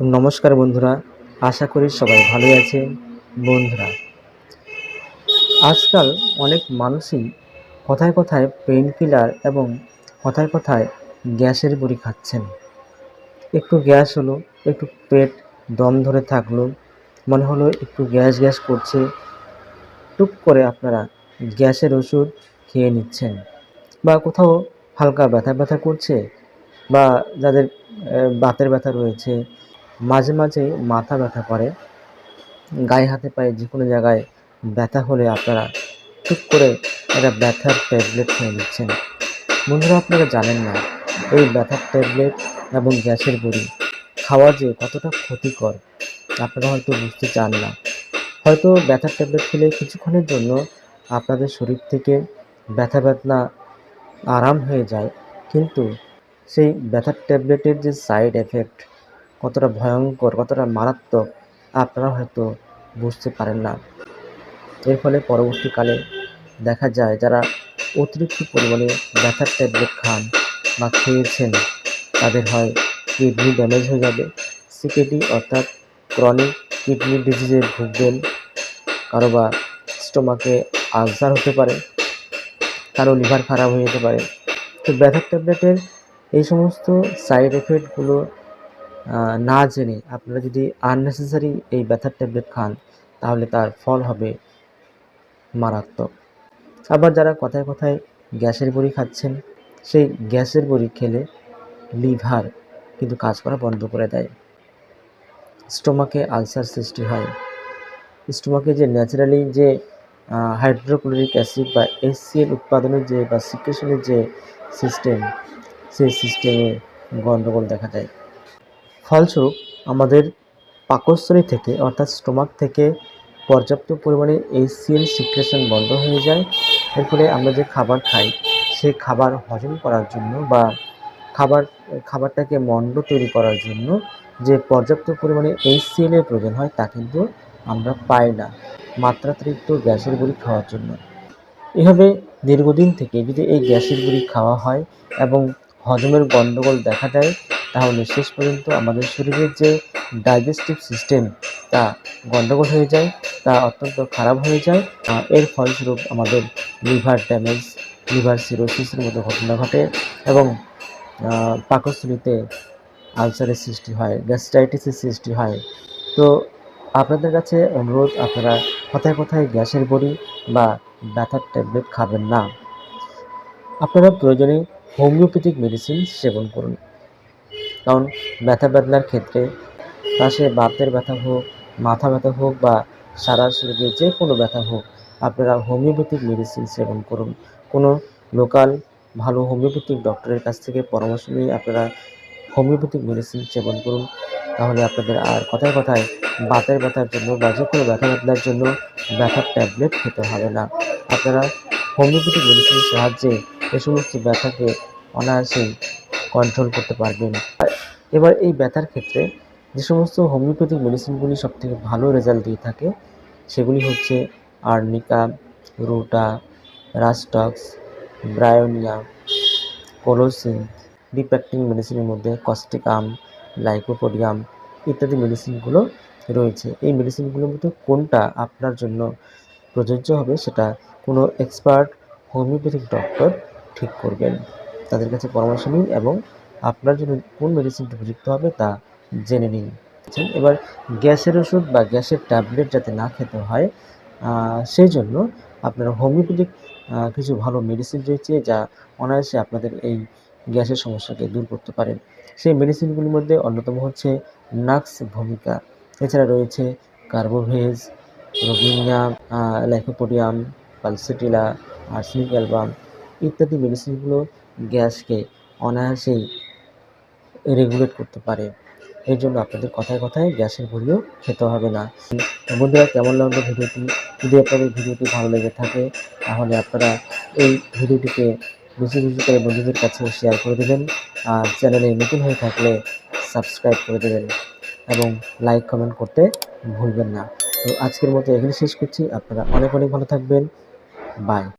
নমস্কার বন্ধুরা, আশা করি সবাই ভালোই আছেন। বন্ধুরা, আজকাল অনেক মানুষই কথায় কথায় পেইন কিলার এবং কথায় কথায় গ্যাসের বড়ি খাচ্ছেন। একটু গ্যাস হলো, একটু পেট দম ধরে থাকল, মনে হলো একটু গ্যাস গ্যাস করছে, টুক করে আপনারা গ্যাসের ওষুধ খেয়ে নিচ্ছেন বা কোথাও হালকা ব্যথা ব্যথা করছে বা যাদের বাতের ব্যথা রয়েছে মাঝে মাঝে মাথা ব্যথা করে। গায়ে হাতে পায়ে যে কোনো জায়গায় ব্যথা হলে আপনারা ঠিক করে একটা ব্যথার ট্যাবলেট খেয়ে নিচ্ছেন। বন্ধুরা, আপনারা জানেন না, এই ব্যথার ট্যাবলেট এবং গ্যাসের বড়ি খাওয়া যে কতটা ক্ষতিকর, আপনারা হয়তো বুঝতে চান না। হয়তো ব্যথার ট্যাবলেট খেলে কিছুক্ষণের জন্য আপনাদের শরীর থেকে ব্যথা বেদনা আরাম হয়ে যায়, কিন্তু সেই ব্যথার ট্যাবলেটের যে সাইড এফেক্ট কতটা ভয়ঙ্কর, কতটা মারাত্মক, আপনারা হয়তো বুঝতে পারেন না। এর ফলে পরবর্তীকালে দেখা যায় যারা অতিরিক্ত পরিমাণে ব্যথার ট্যাবলেট খান বা খেয়েছেন, তাদের হয় কিডনি ড্যামেজ হয়ে যাবে। সিকেডি অর্থাৎ ক্রনিক কিডনি ডিজিজে ভুগবেন কারও বা স্টোমাকে আলসার হতে পারে, কারও লিভার খারাপ হয়ে যেতে পারে। তো ব্যথার ট্যাবলেটের এই সমস্ত সাইড এফেক্টগুলো না জেনে আপনারা যদি আননেসেসারি এই ব্যথার ট্যাবলেট খান, তাহলে তার ফল হবে মারাত্মক। আবার যারা কথায় কথায় গ্যাসের বড়ি খাচ্ছেন, সেই গ্যাসের বড়ি খেলে লিভার কিন্তু কাজ করা বন্ধ করে দেয়। স্টোমাকে আলসার সৃষ্টি হয়। স্টোমাকে যে ন্যাচারালি যে হাইড্রোক্লোরিক অ্যাসিড বা এসিএল উৎপাদনের যে বা সিক্রেশনের যে সিস্টেম সেই সিস্টেমে গণ্ডগোল দেখা দেয়। ফলস্বরূপ, আমাদের পাকস্থলী থেকে, অর্থাৎ স্টোমাক থেকে পর্যাপ্ত পরিমাণে এইচসিএল সিক্রেশন বন্ধ হয়ে যায়। এর ফলে আমরা যে খাবার খাই, সেই খাবার হজম করার জন্য বা খাবার, খাবারটাকে মন্ড তৈরি করার জন্য যে পর্যাপ্ত পরিমাণে এইচসিএল এর প্রয়োজন হয়, তা কিন্তু আমরা পাই না মাত্রাতিরিক্ত গ্যাসের বড়ি খাওয়ার জন্য। এভাবে দীর্ঘদিন থেকে যদি এই গ্যাসের বড়ি খাওয়া হয় এবং হজমের গণ্ডগোল দেখা দেয় তাহলে শেষ পর্যন্ত আমাদের শরীরের যে ডাইজেস্টিভ সিস্টেম তা গণ্ডগোল হয়ে যায়, তা অত্যন্ত খারাপ হয়ে যায় এর ফলস্বরূপ আমাদের লিভার ড্যামেজ লিভার সিরোসিসের মতো ঘটনা ঘটে এবং পাকস্থলীতে আলসারের সৃষ্টি হয় গ্যাস্ট্রাইটিসের সৃষ্টি হয়। তো আপনাদের কাছে অনুরোধ, আপনারা কথায় কথায় গ্যাসের বড়ি বা ব্যথার ট্যাবলেট খাবেন না? আপনারা প্রয়োজনে হোমিওপ্যাথিক মেডিসিন সেবন করুন। কারণ ব্যথা বেদনার ক্ষেত্রে তা সে বাতের ব্যথা হোক, মাথা ব্যথা হোক বা সারা শরীরে যে কোনো ব্যথা হোক, আপনারা হোমিওপ্যাথিক মেডিসিন সেবন করুন। কোনো লোকাল ভালো হোমিওপ্যাথিক ডক্টরের কাছ থেকে পরামর্শ নিয়ে আপনারা হোমিওপ্যাথিক মেডিসিন সেবন করুন। তাহলে আপনাদের আর কথায় কথায় বাতের ব্যথার জন্য বা যে কোনো ব্যথা বেদনার জন্য ব্যথার ট্যাবলেট খেতে হবে না। আপনারা হোমিওপ্যাথিক মেডিসিনের সাহায্যে এ সমস্ত ব্যথাকে অনায়াসেই কন্ট্রোল করতে পারবেন। এবার এই ব্যথার ক্ষেত্রে যে সমস্ত হোমিওপ্যাথিক মেডিসিনগুলি সবথেকে ভালো রেজাল্ট দিয়ে থাকে, সেগুলি হচ্ছে আর্নিকা রুটা রাস্টক্স ব্রায়োনিয়া কোলোসিন ডিপ্যাক্টিং মেডিসিনের মধ্যে কস্টিকাম লাইকোপোডিয়াম ইত্যাদি মেডিসিনগুলো রয়েছে। এই মেডিসিনগুলোর মধ্যে কোনটা আপনার জন্য প্রযোজ্য হবে, সেটা কোনো এক্সপার্ট হোমিওপ্যাথিক ডক্টর ঠিক করবেন। তাদের কাছে পরামর্শ নিন এবং আপনার জন্য কোন মেডিসিনটি উপযুক্ত হবে তা জেনে নিন। এবার গ্যাসের ওষুধ বা গ্যাসের ট্যাবলেট যাতে না খেতে হয় সেই জন্য আপনার হোমিওপ্যাথিক কিছু ভালো মেডিসিন রয়েছে যা অনায়াসে আপনাদের এই গ্যাসের সমস্যাকে দূর করতে পারে। সেই মেডিসিনগুলির মধ্যে অন্যতম হচ্ছে নাক্স ভূমিকা। এছাড়া রয়েছে কার্বোভেজ রোগিনিয়া লাইকোপোডিয়াম পালসিটিলা, আর্সেনিক অ্যালবাম ইত্যাদি মেডিসিনগুলো গ্যাসকে অনায়াসেই রেগুলেট করতে পারে। এর জন্য আপনাদের কথায় কথায় গ্যাসের বড়িও খেতে হবে না। বন্ধুরা, কেমন লাগল ভিডিওটি? যদি আপনাদের ভিডিওটি ভালো লেগে থাকে, তাহলে আপনারা এই ভিডিওটিকে বেশি বেশি করে বন্ধুদের কাছে শেয়ার করে দেবেন আর চ্যানেলে নতুন হয়ে থাকলে সাবস্ক্রাইব করে দেবেন এবং লাইক কমেন্ট করতে ভুলবেন না। তো আজকের মতো এখানে শেষ করছি। আপনারা অনেক অনেক ভালো থাকবেন। বাই